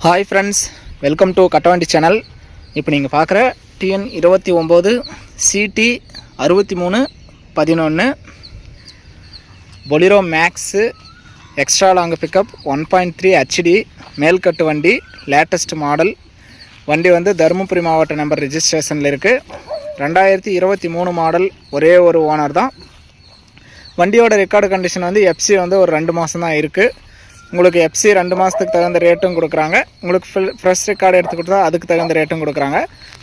Hi friends welcome to Kattavandi channel இப்போ நீங்கள் பார்க்குற டிஎன் இருபத்தி ஒம்பது சிடி அறுபத்தி மூணு பதினொன்று Bolero Maxx extra long pickup one point three HD மேல்கட்டு வண்டி லேட்டஸ்ட் மாடல் வண்டி வந்து தருமபுரி மாவட்ட நம்பர் ரிஜிஸ்ட்ரேஷனில் இருக்குது ரெண்டாயிரத்தி இருபத்தி மூணு மாடல் ஒரே ஒரு ஓனர் தான். வண்டியோட ரெக்கார்டு கண்டிஷன் வந்து எஃப்சி வந்து ஒரு ரெண்டு மாதம் தான் இருக்குது உங்களுக்கு எஃப்சி ரெண்டு மாதத்துக்கு தகுந்த ரேட்டும் கொடுக்குறாங்க. உங்களுக்கு ஃபில் ஃப்ரெஷ் ரெக்கார்டு எடுத்து கொடுத்தா அதுக்கு தகுந்த ரேட்டும் கொடுக்குறாங்க.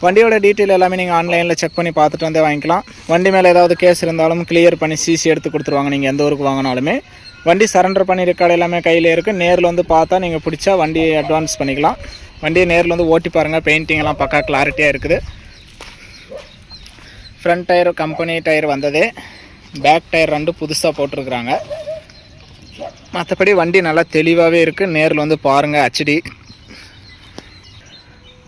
வண்டியோட டீட்டெயில் எல்லாமே நீங்கள் ஆன்லைனில் செக் பண்ணி பார்த்துட்டு வந்தே வாங்கிக்கலாம். வண்டி மேலே ஏதாவது கேஸ் இருந்தாலும் கிளியர் பண்ணி சிசி எடுத்து கொடுத்துருவாங்க. நீங்கள் எந்த ஊருக்கு வாங்கினாலுமே. வண்டி சரண்டர் பண்ணி ரெக்கார்டு எல்லாமே கையில் இருக்குது நேரில் வந்து பார்த்தா நீங்கள் பிடிச்சா வண்டி அட்வான்ஸ் பண்ணிக்கலாம். வண்டியை நேரில் வந்து ஓட்டி பாருங்கள் பெயிண்டிங் எல்லாம் பக்கா கிளாரிட்டியாக இருக்குது. ஃப்ரண்ட் டயர் கம்பெனி டயர் வந்ததே. பேக் டயர் ரெண்டு புதுசாக போட்டிருக்கிறாங்க. மற்றபடி வண்டி நல்லா தெளிவாகவே இருக்குது நேரில் வந்து பாருங்கள் ஹச்டி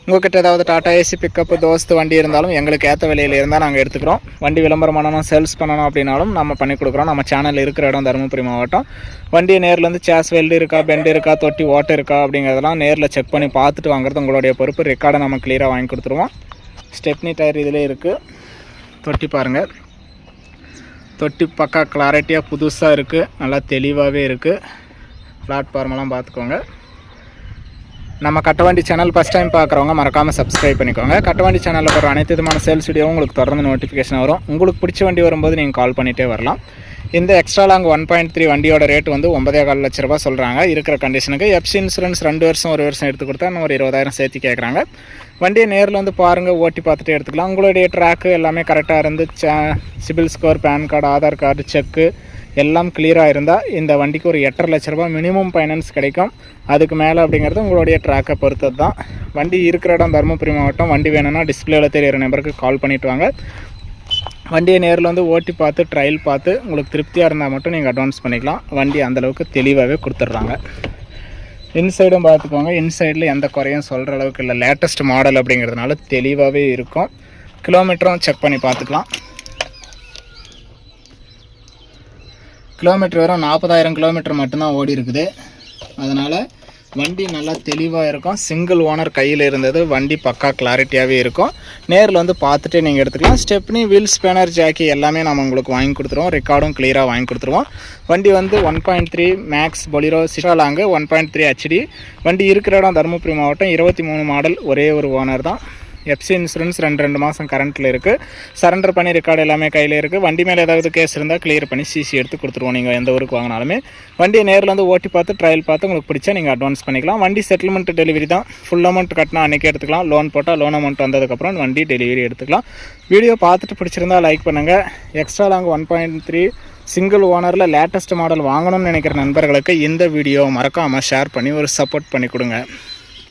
உங்கள்கிட்ட ஏதாவது டாடா ஏசி பிக்கப்பு தோஸ்து வண்டி இருந்தாலும் எங்களுக்கு ஏற்ற விலையில் இருந்தால் நாங்கள் எடுத்துக்கிறோம். வண்டி விளம்பரம் பண்ணணும் சேல்ஸ் பண்ணணும் அப்படின்னாலும் நம்ம பண்ணி கொடுக்குறோம். நம்ம சேனல் இருக்கிற இடம் தருமபுரி மாவட்டம். வண்டியை நேரில் வந்து சேஸ் வெல்டு இருக்கா பெண்டு இருக்கா தொட்டி ஓட்டை இருக்கா அப்படிங்கிறதெல்லாம் நேரில் செக் பண்ணி பார்த்துட்டு வாங்குறது உங்களுடைய பொறுப்பு. ரெக்கார்டை நம்ம கிளியராக வாங்கி கொடுத்துருவோம். ஸ்டெப்னி டயர் இதிலே இருக்குது தொட்டி பாருங்கள் தொட்டி பக்கா கிளாரிட்டியாக புதுசாக இருக்குது நல்லா தெளிவாகவே இருக்குது பிளாட்ஃபார்மெல்லாம் பார்த்துக்கோங்க. நம்ம கட்டவாண்டி சேனல் ஃபஸ்ட் டைம் பார்க்குறவங்க மறக்காமல் சப்ஸ்கிரைப் பண்ணிக்கோங்க. கட்டவண்டி சேனலில் போகிற அனைத்து விதமான சேல்ஸ் வீடியோவும் உங்களுக்கு தொடர்ந்து நோட்டிஃபிகேஷன் வரும். உங்களுக்கு பிடிச்ச வண்டி வரும்போது நீங்கள் கால் பண்ணிகிட்டே வரலாம். இந்த extra long one point three வண்டியோட ரேட் வந்து ஒன்பதே கால் லட்ச ரூபா சொல்கிறாங்க இருக்கிற கண்டிஷனுக்கு எப்சி இன்சூரன்ஸ் ரெண்டு வருஷம் ஒரு வருஷம் எடுத்து கொடுத்தா இன்னும் ஒரு இருபதாயிரம் சேர்த்து கேட்குறாங்க வண்டியை நேரில் வந்து பாருங்கள் ஓட்டி பார்த்துட்டு எடுத்துக்கலாம். உங்களுடைய ட்ராக்கு எல்லாமே கரெக்டாக இருந்து CIBIL score PAN card Aadhaar card cheque எல்லாம் கிளியராக இருந்தால் இந்த வண்டிக்கு ஒரு எட்டரை லட்ச ரூபா மினிமம் ஃபைனான்ஸ் கிடைக்கும். அதுக்கு மேலே அப்படிங்கிறது உங்களுடைய ட்ராக்கை பொறுத்தது தான். வண்டி இருக்கிற இடம் தருமபுரி மாவட்டம். வண்டி வேணும்னா டிஸ்பிளேவில் தெரியிற நம்பருக்கு கால் பண்ணிவிட்டு வாங்க. வண்டியை நேரில் வந்து ஓட்டி பார்த்து ட்ரையல் பார்த்து உங்களுக்கு திருப்தியாக இருந்தால் மட்டும் நீங்கள் அட்வான்ஸ் பண்ணிக்கலாம். வண்டி அந்தளவுக்கு தெளிவாகவே கொடுத்துட்றாங்க. இன்சைடும் பார்த்துக்கோங்க. இன்சைடில் எந்த குறையும் சொல்கிற அளவுக்கு இல்லை. லேட்டஸ்ட் மாடல் அப்படிங்கிறதுனால தெளிவாகவே இருக்கும். கிலோமீட்டரும் செக் பண்ணி பார்த்துக்கலாம். கிலோமீட்டர் வரும் நாற்பதாயிரம் கிலோமீட்டர் மட்டும்தான் ஓடி இருக்குது அதனால் வண்டி நல்லா தெளிவாக இருக்கும். சிங்கிள் ஓனர் கையில் இருந்தது. வண்டி பக்கா கிளாரிட்டியாகவே இருக்கும். நேரில் வந்து பார்த்துட்டு நீங்கள் எடுத்துக்கலாம். ஸ்டெப்னி வீல் ஸ்பேனர் ஜாக்கி எல்லாமே நம்ம உங்களுக்கு வாங்கி கொடுத்துருவோம். ரெக்கார்டும் கிளியராக வாங்கி கொடுத்துருவோம். வண்டி வந்து one point three Maxx Bolero சிஷாலாங்கு one point three HD வண்டி இருக்கிற இடம் தருமபுரி மாவட்டம். இருபத்தி மூணு மாடல் ஒரே ஒரு ஓனர் தான். எஃப்சி இன்சூரன்ஸ் ரெண்டு ரெண்டு மாதம் கரண்ட்டில் இருக்குது சரண்டர் பண்ணி ரெக்கார்டு எல்லாமே கையில் இருக்குது வண்டி மேலே ஏதாவது கேஸ் இருந்தால் கிளியர் பண்ணி சிசி எடுத்து கொடுத்துருவோம். நீங்கள் எந்த ஊருக்கு வாங்கினாலுமே. வண்டியை நேரில் வந்து ஓட்டி பார்த்து ட்ரையல் பார்த்து உங்களுக்கு பிடிச்சா நீங்கள் அட்வான்ஸ் பண்ணிக்கலாம். வண்டி செட்டில்மெண்ட் டெலிவரி தான். ஃபுல் அமௌண்ட் கட்டினா அன்றைக்கி எடுத்துக்கலாம். லோன் போட்டால் லோன் அமௌண்ட் வந்ததுக்கப்புறம் வண்டி டெலிவரி எடுத்துக்கலாம். வீடியோ பார்த்துட்டு பிடிச்சிருந்தா லைக் பண்ணுங்கள் extra long one point three single ஓனரில் latest model வாங்கணும்னு நினைக்கிற நண்பர்களுக்கு இந்த வீடியோ மறக்காமல் ஷேர் பண்ணி ஒரு சப்போர்ட் பண்ணி கொடுங்க.